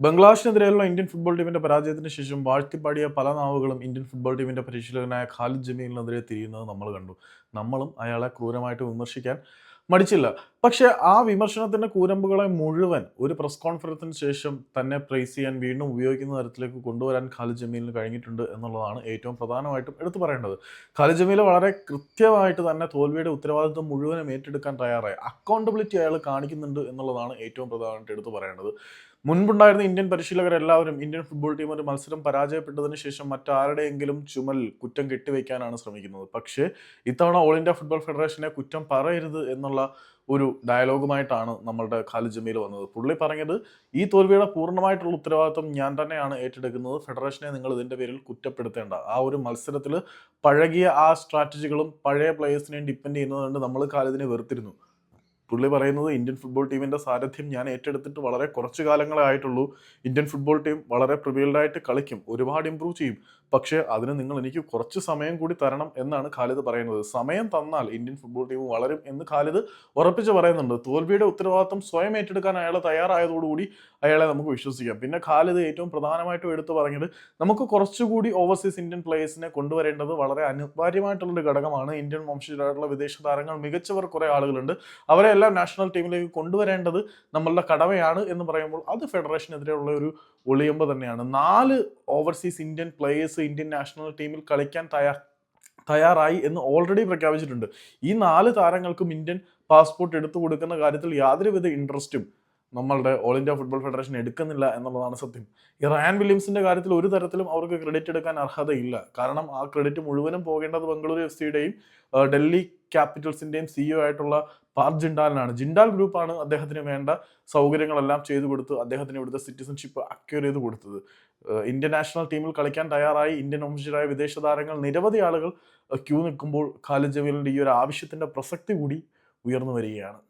ബംഗ്ലാദേശിനെതിരെയുള്ള Indian football ടീമിന്റെ പരാജയത്തിന് ശേഷം വാഴ്ത്തിപ്പാടിയ പല നാവുകളും ഇന്ത്യൻ ഫുട്ബോൾ ടീമിന്റെ പരിശീലകനായ ഖാലിദ് ജമീലിനെതിരെ തിരിയുന്നത് നമ്മൾ കണ്ടു. നമ്മളും അയാളെ ക്രൂരമായിട്ട് വിമർശിക്കാൻ മടിച്ചില്ല. പക്ഷെ ആ വിമർശനത്തിന്റെ കൂരമ്പുകളെ മുഴുവൻ ഒരു പ്രസ് കോൺഫറൻസിന് ശേഷം തന്നെ പ്രൈസ് ചെയ്യാൻ വീണ്ടും ഉപയോഗിക്കുന്ന തരത്തിലേക്ക് കൊണ്ടുവരാൻ ഖാലിദ് ജമീലിന് കഴിഞ്ഞിട്ടുണ്ട് എന്നുള്ളതാണ് ഏറ്റവും പ്രധാനമായിട്ടും എടുത്തു പറയേണ്ടത്. ഖാലിദ് ജമീൽ വളരെ കൃത്യമായിട്ട് തന്നെ തോൽവിയുടെ ഉത്തരവാദിത്വം മുഴുവനും ഏറ്റെടുക്കാൻ തയ്യാറായി. അക്കൗണ്ടബിലിറ്റി അയാൾ കാണിക്കുന്നുണ്ട് എന്നുള്ളതാണ് ഏറ്റവും പ്രധാനമായിട്ട് എടുത്തു പറയേണ്ടത്. മുൻപുണ്ടായിരുന്ന ഇന്ത്യൻ പരിശീലകരെല്ലാവരും ഇന്ത്യൻ ഫുട്ബോൾ ടീം ഒരു മത്സരം പരാജയപ്പെട്ടതിന് ശേഷം മറ്റാരുടെയെങ്കിലും ചുമൽ കുറ്റം കെട്ടിവെക്കാനാണ് ശ്രമിക്കുന്നത്. പക്ഷേ ഇത്തവണ ഓൾ ഇന്ത്യ ഫുട്ബോൾ ഫെഡറേഷനെ കുറ്റം പറയരുത് എന്നുള്ള ഒരു ഡയലോഗുമായിട്ടാണ് നമ്മളുടെ ഖാലിദ് ജമീൽ വന്നത്. പുള്ളി പറഞ്ഞത് ഈ തോൽവിയുടെ പൂർണമായിട്ടുള്ള ഉത്തരവാദിത്വം ഞാൻ തന്നെയാണ് ഏറ്റെടുക്കുന്നത്. ഫെഡറേഷനെ നിങ്ങൾ ഇതിന്റെ പേരിൽ കുറ്റപ്പെടുത്തേണ്ട. ആ ഒരു മത്സരത്തിൽ പഴകിയ ആ സ്ട്രാറ്റജികളും പഴയ പ്ലേയേഴ്സിനെയും ഡിപ്പെൻഡ് ചെയ്യുന്നതുകൊണ്ട് നമ്മൾ ഖാലിദിനെ വെറുത്തിരുന്നു. പുള്ളി പറയുന്നത് ഇന്ത്യൻ ഫുട്ബോൾ ടീമിന്റെ സാരഥ്യം ഞാൻ ഏറ്റെടുത്തിട്ട് വളരെ കുറച്ച് കാലങ്ങളെ ആയിട്ടുള്ളൂ. ഇന്ത്യൻ ഫുട്ബോൾ ടീം വളരെ പ്രിവീൽഡായിട്ട് കളിക്കും. ഒരുപാട് ഇമ്പ്രൂവ് ചെയ്യും. പക്ഷേ അതിന് നിങ്ങൾ എനിക്ക് കുറച്ച് സമയം കൂടി തരണം എന്നാണ് ഖാലിദ് പറയുന്നത്. സമയം തന്നാൽ ഇന്ത്യൻ ഫുട്ബോൾ ടീം വളരും എന്ന് ഖാലിദ് ഉറപ്പിച്ച് പറയുന്നുണ്ട്. തോൽവിയുടെ ഉത്തരവാദിത്വം സ്വയം ഏറ്റെടുക്കാൻ അയാൾ തയ്യാറായതോടുകൂടി അയാളെ നമുക്ക് വിശ്വസിക്കാം. പിന്നെ ഖാലിദ് ഏറ്റവും പ്രധാനമായിട്ടും എടുത്തു പറഞ്ഞത് നമുക്ക് കുറച്ചുകൂടി ഓവർസീസ് ഇന്ത്യൻ പ്ലേയേഴ്സിനെ കൊണ്ടുവരേണ്ടത് വളരെ അനിവാര്യമായിട്ടുള്ളൊരു ഘടകമാണ്. ഇന്ത്യൻ വംശജരായിട്ടുള്ള വിദേശ താരങ്ങൾ മികച്ചവർ കുറേ ആളുകളുണ്ട്. അവരെ എല്ലാം നാഷണൽ ടീമിലേക്ക് കൊണ്ടുവരേണ്ടത് നമ്മളുടെ കടമയാണ് എന്ന് പറയുമ്പോൾ അത് ഫെഡറേഷനെതിരെയുള്ള ഒരു ഒളിയമ്പ് തന്നെയാണ്. നാല് overseas Indian players Indian national ടീമിൽ കളിക്കാൻ തയ്യാർ തയ്യാറായി എന്ന് ഓൾറെഡി പ്രഖ്യാപിച്ചിട്ടുണ്ട്. ഈ നാല് താരങ്ങൾക്കും ഇന്ത്യൻ പാസ്പോർട്ട് എടുത്തു കൊടുക്കുന്ന കാര്യത്തിൽ യാതൊരുവിധ ഇൻട്രസ്റ്റും നമ്മളുടെ ഓൾ ഇന്ത്യ ഫുട്ബോൾ ഫെഡറേഷൻ എടുക്കുന്നില്ല എന്നുള്ളതാണ് സത്യം. ഈ റയാൻ വില്യംസിന്റെ കാര്യത്തിൽ ഒരു തരത്തിലും അവർക്ക് ക്രെഡിറ്റ് എടുക്കാൻ അർഹതയില്ല. കാരണം ആ ക്രെഡിറ്റ് മുഴുവനും പോകേണ്ടത് ബംഗളൂരു എഫ് സിയുടെയും ഡൽഹി ക്യാപിറ്റൽസിന്റെയും സിഇഒ ആയിട്ടുള്ള പാർ ജിൻഡാലിനാണ് ജിൻഡാൽ ഗ്രൂപ്പാണ് അദ്ദേഹത്തിന് വേണ്ട സൗകര്യങ്ങളെല്ലാം ചെയ്തു കൊടുത്ത് അദ്ദേഹത്തിന് ഇവിടുത്തെ സിറ്റിസൺഷിപ്പ് അക്യൂർ ചെയ്ത് കൊടുത്തത്. ഇന്ത്യൻ നാഷണൽ ടീമിൽ കളിക്കാൻ തയ്യാറായി. ഇന്ത്യൻ വംശജരായ വിദേശ താരങ്ങൾ നിരവധി ആളുകൾ ക്യൂ നിൽക്കുമ്പോൾ ഖാലിദ് ഈ ഒരു ആവശ്യത്തിന്റെ പ്രസക്തി കൂടി ഉയർന്നു വരികയാണ്.